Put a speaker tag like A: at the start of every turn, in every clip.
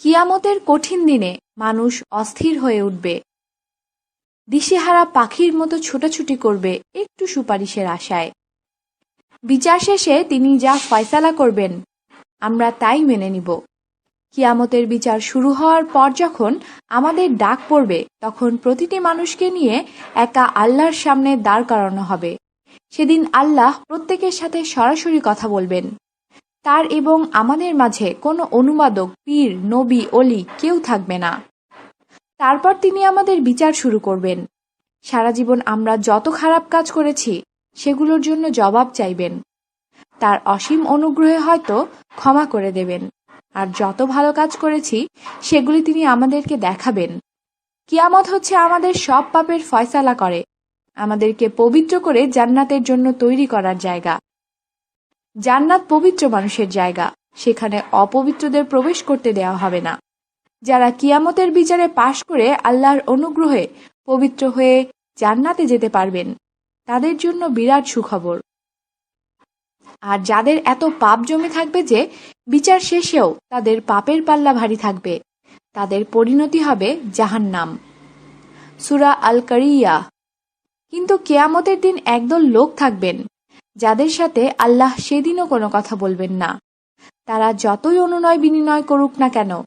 A: কিয়ামতের কঠিন দিনে মানুষ অস্থির হয়ে উঠবে। দিশেহারা পাখির মতো ছোটাছুটি করবে একটু সুপারিশের আশায়। বিচার শেষে তিনি যা ফয়সালা করবেন, আমরা তাই মেনে নিব। কিয়ামতের বিচার শুরু হওয়ার পর যখন আমাদের ডাক পড়বে, তখন প্রতিটি মানুষকে নিয়ে একা আল্লাহর সামনে দাঁড় করানো হবে। সেদিন আল্লাহ প্রত্যেকের সাথে সরাসরি কথা বলবেন। তার এবং আমাদের মাঝে কোনো অনুবাদক, পীর, নবী, অলি কেউ থাকবে না। তারপর তিনি আমাদের বিচার শুরু করবেন। সারা জীবন আমরা যত খারাপ কাজ করেছি, সেগুলোর জন্য জবাব চাইবেন। তার অসীম অনুগ্রহে হয়তো ক্ষমা করে দেবেন। আর যত ভালো কাজ করেছি, সেগুলি তিনি আমাদেরকে দেখাবেন। কিয়ামত হচ্ছে আমাদের সব পাপের ফয়সালা করে। আমাদেরকে পবিত্র করে জান্নাতের জন্য তৈরি করার জায়গা। জান্নাত পবিত্র মানুষের জায়গা। সেখানে অপবিত্রদের প্রবেশ করতে দেওয়া হবে না। যারা কিয়ামতের বিচারে পাশ করে আল্লাহর অনুগ্রহে পবিত্র হয়ে জান্নাতে যেতে পারবেন, তাদের জন্য বিরাট সুখবর। আর যাদের এত পাপ জমে থাকবে যে, বিচার শেষেও তাদের পাপের পাল্লা ভারী থাকবে, তাদের পরিণতি হবে জাহান্নাম। সুরা আল কারিয়া কিন্তু কেয়ামতের দিন একদল লোক থাকবেন যাদের সাথে আল্লাহ সেদিনও কোনো কথা বলবেন না। তারা যতই অনুনয় বিনিময় করুক না কেন,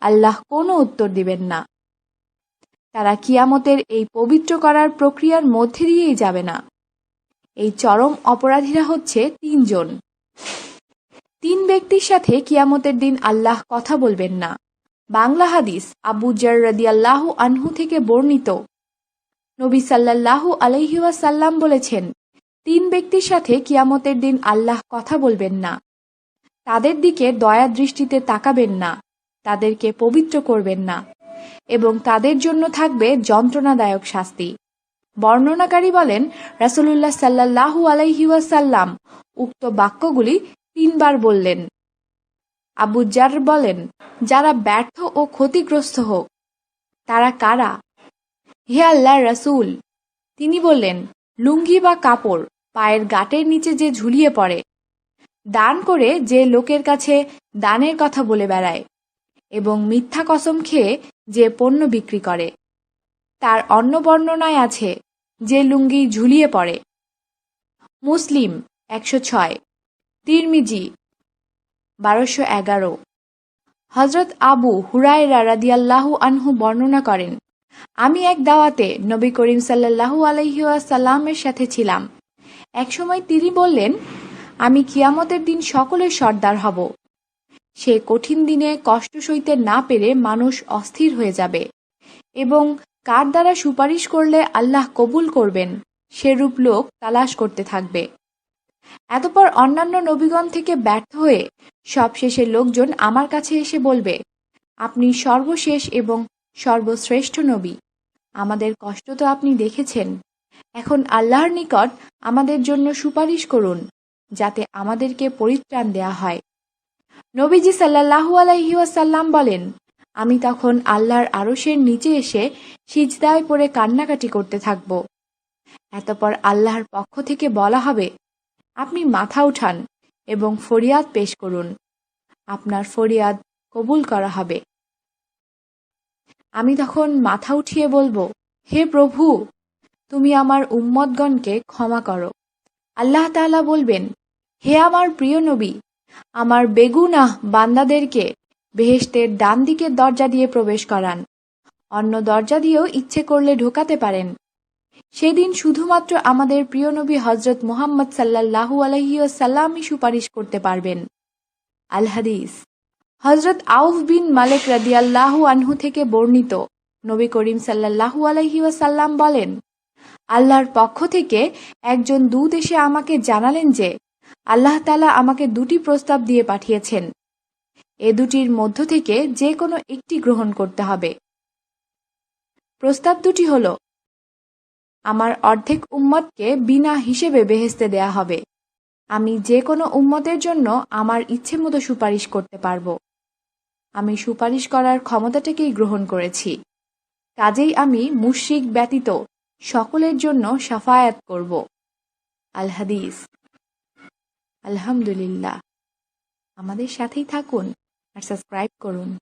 A: আল্লাহ কোনো উত্তর দিবেন না। তারা কিয়ামতের এই পবিত্র করার প্রক্রিয়ার মধ্যে দিয়েই যাবে না। এই চরম অপরাধীরা হচ্ছে তিনজন। তিন ব্যক্তির সাথে কিয়ামতের দিন আল্লাহ কথা বলবেন না। বাংলা হাদিস আবু জার রাদিয়াল্লাহু আনহু থেকে বর্ণিত। নবী সাল্লাল্লাহু আলাইহিওয়াসাল্লাম বলেছেন তিন ব্যক্তির সাথে কিয়ামতের দিন আল্লাহ কথা বলবেন না। তাদের দিকে দয়া দৃষ্টিতে তাকাবেন না, তাদেরকে পবিত্র করবেন না এবং তাদের জন্য থাকবে যন্ত্রণাদায়ক শাস্তি। বর্ণনাকারী বলেন, রাসুলুল্লাহ সাল্লাহু আলাইহিওয়াসাল্লাম উক্ত বাক্যগুলি তিনবার বললেন। আবুজার বলেন, যারা ব্যর্থ ও ক্ষতিগ্রস্ত হোক, তারা কারা? হে আল্লাহ রাসুল, তিনি বললেন লুঙ্গি বা কাপড় পায়ের গাটের নিচে যে ঝুলিয়ে পড়ে, দান করে যে লোকের কাছে দানের কথা বলে বেড়ায় এবং মিথ্যা কসম খেয়ে যে পণ্য বিক্রি করে। তার অন্য বর্ণনায় আছে যে লুঙ্গি ঝুলিয়ে পড়ে। মুসলিম একশো ছয়, তিরমিজি বারোশো এগারো। হজরত আবু হুরায়রা রাদিয়াল্লাহু আনহু বর্ণনা করেন আমি এক দাওয়াতে নবী করিম সাল্লাহু আলহিউসাল্লামের সাথে ছিলাম। একসময় তিনি বললেন, আমি কিয়ামতের দিন সকলের সর্দার হব। সে কঠিন দিনে কষ্ট সইতে না পেরে মানুষ অস্থির হয়ে যাবে এবং কার দ্বারা সুপারিশ করলে আল্লাহ কবুল করবেন, সেরূপ লোক তালাশ করতে থাকবে। এতপর অন্যান্য নবীগণ থেকে ব্যর্থ হয়ে সবশেষে লোকজন আমার কাছে এসে বলবে, আপনি সর্বশেষ এবং সর্বশ্রেষ্ঠ নবী। আমাদের কষ্ট তো আপনি দেখেছেন। এখন আল্লাহর নিকট আমাদের জন্য সুপারিশ করুন, যাতে আমাদেরকে পরিত্রাণ দেয়া হয়। নবীজি সাল্লাহু আলাইহাসাল্লাম বলেন, আমি তখন আল্লাহর আরসের নিচে এসে সিজদায় পড়ে কান্নাকাটি করতে থাকব। এতপর আল্লাহর পক্ষ থেকে বলা হবে, আপনি মাথা উঠান এবং ফরিয়াদ পেশ করুন। আপনার ফরিয়াদ কবুল করা হবে। আমি তখন মাথা উঠিয়ে বলব, হে প্রভু, তুমি আমার উম্মতগণকে ক্ষমা করো। আল্লাহ তাআলা বলবেন, হে আমার প্রিয় নবী, আমার বেগুনাহ বান্দাদেরকে বেহেশতের ডান দিকের দরজা দিয়ে প্রবেশ করান। অন্য দরজা দিয়েও ইচ্ছে করলে ঢোকাতে পারেন। সেদিন শুধুমাত্র আমাদের প্রিয় নবী হজরত মুহাম্মদ সাল্লাহু আলহিউসাল্লামই সুপারিশ করতে পারবেন। আল হাদিস। হজরত আউফ বিন মালেক রাদিয়াল্লাহু আনহু থেকে বর্ণিত। নবী করিম সাল্লাহু আলহিউসাল্লাম বলেন, আল্লাহর পক্ষ থেকে একজন দূত এসে আমাকে জানালেন যে, আল্লাহ তালা আমাকে দুটি প্রস্তাব দিয়ে পাঠিয়েছেন। এ দুটির মধ্য থেকে যে কোনো একটি গ্রহণ করতে হবে। প্রস্তাব দুটি হল, আমার অর্ধেক উম্মতকে বিনা হিসেবে বেহেস্তে দেয়া হবে। আমি যে কোনো উম্মতের জন্য আমার ইচ্ছে মতো সুপারিশ করতে পারব। আমি সুপারিশ করার ক্ষমতাটাকেই গ্রহণ করেছি। কাজেই আমি মুশ্রিক ব্যতীত সকলের জন্য সাফায়াত করব। আল হাদিস। আলহামদুলিল্লাহ। আমাদের সাথেই থাকুন আর সাবস্ক্রাইব করুন।